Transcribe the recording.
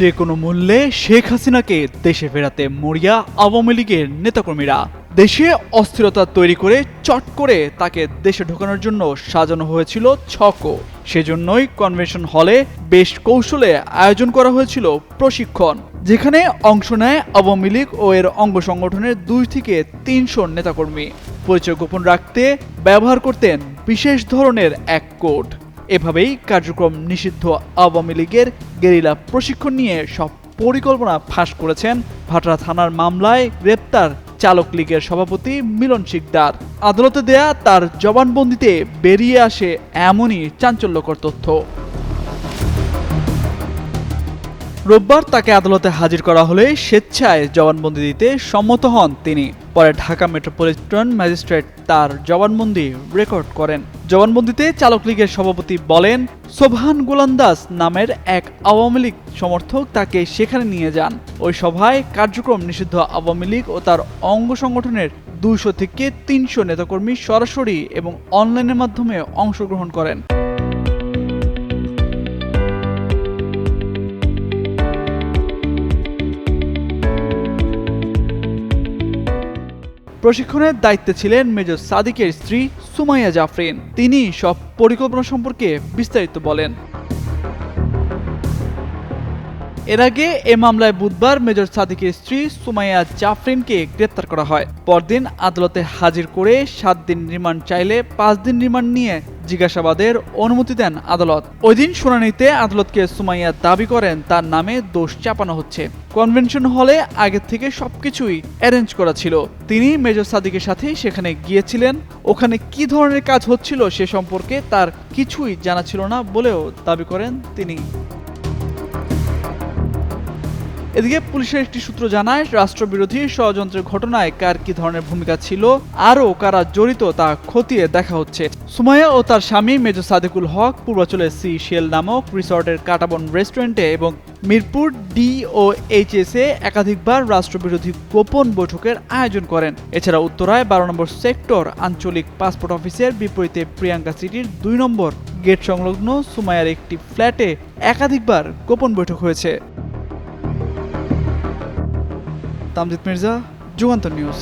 যে কোনো মূল্যে শেখ হাসিনাকে দেশে ফেরাতে মরিয়া আওয়ামী লীগের নেতাকর্মীরা দেশে অস্থিরতা তৈরি করে চট করে তাকে দেশে ঢোকানোর জন্য সাজানো হয়েছিল ছকও। সেজন্যই কনভেনশন হলে বেশ কৌশলে আয়োজন করা হয়েছিল প্রশিক্ষণ, যেখানে অংশ নেয় আওয়ামী লীগ ও এর অঙ্গ সংগঠনের দুই থেকে তিনশো নেতাকর্মী। পরিচয় গোপন রাখতে ব্যবহার করতেন বিশেষ ধরনের এক কোড। এভাবেই কার্যক্রম নিষিদ্ধ আওয়ামী লীগের গেরিলা প্রশিক্ষণ নিয়ে সব পরিকল্পনা ফাঁস করেছেন ভাটরা থানার মামলায় গ্রেপ্তার চালক লীগের সভাপতি মিলন শিকদার। আদালতে দেয়া তার জবানবন্দিতে বেরিয়ে আসে এমনই চাঞ্চল্যকর তথ্য। রোববার তাকে আদালতে হাজির করা হলে স্বেচ্ছায় জবানবন্দি দিতে সম্মত হন তিনি। পরে ঢাকা মেট্রোপলিটন ম্যাজিস্ট্রেট তার জবানবন্দি রেকর্ড করেন। জবানবন্দিতে চালক লীগের সভাপতি বলেন, সোবহান গোলান্দাস নামের এক আওয়ামী লীগ সমর্থক তাকে সেখানে নিয়ে যান। ওই সভায় কার্যক্রম নিষিদ্ধ আওয়ামী লীগ ও তার অঙ্গ সংগঠনের দুশো থেকে তিনশো নেতাকর্মী সরাসরি এবং অনলাইনের মাধ্যমে অংশগ্রহণ করেন। প্রশিক্ষণের দায়িত্বে ছিলেন মেজর সাদিকের স্ত্রী সুমাইয়া জাফরিন। তিনি সব পরিকল্পনা সম্পর্কে বিস্তারিত বলেন। এর আগে এ মামলায় বুধবার মেজর সাদিকের স্ত্রী সুমাইয়া জাফরিনকে গ্রেপ্তার করা হয়। পরদিন আদালতে হাজির করে সাত দিন রিমান্ড চাইলে পাঁচ দিন রিমান্ড নিয়ে জিজ্ঞাসাবাদের অনুমতি দেন আদালত। ওই দিন শুনানিতে আদালতকে সুমাইয়া দাবি করেন, তার নামে দোষ চাপানো হচ্ছে। কনভেনশন হলে আগে থেকে সবকিছুই অ্যারেঞ্জ করা ছিল। তিনি মেজর সাদিকের সাথে সেখানে গিয়েছিলেন। ওখানে কি ধরনের কাজ হচ্ছিল সে সম্পর্কে তার কিছুই জানা ছিল না বলেও দাবি করেন তিনি। এদিকে পুলিশের একটি সূত্র জানায়, রাষ্ট্রবিরোধী ষড়যন্ত্রের ঘটনায় কার কি ধরনের ভূমিকা ছিল, আরও কারা জড়িত তা খতিয়ে দেখা হচ্ছে। সুমাইয়া ও তার স্বামী মেজর সাদেকুল হক পূর্বাচলের সি শেল নামক রিসর্টের কাটাবন রেস্টুরেন্টে এবং মিরপুর ডি ও এইচএস একাধিকবার রাষ্ট্রবিরোধী গোপন বৈঠকের আয়োজন করেন। এছাড়া উত্তরায় বারো নম্বর সেক্টর আঞ্চলিক পাসপোর্ট অফিসের বিপরীতে প্রিয়াঙ্কা সিটির দুই নম্বর। গেট সংলগ্ন সুমাইয়ার একটি ফ্ল্যাটে একাধিকবার গোপন বৈঠক হয়েছে। তামজিদ মির্জা যুগান্তর নিউজ।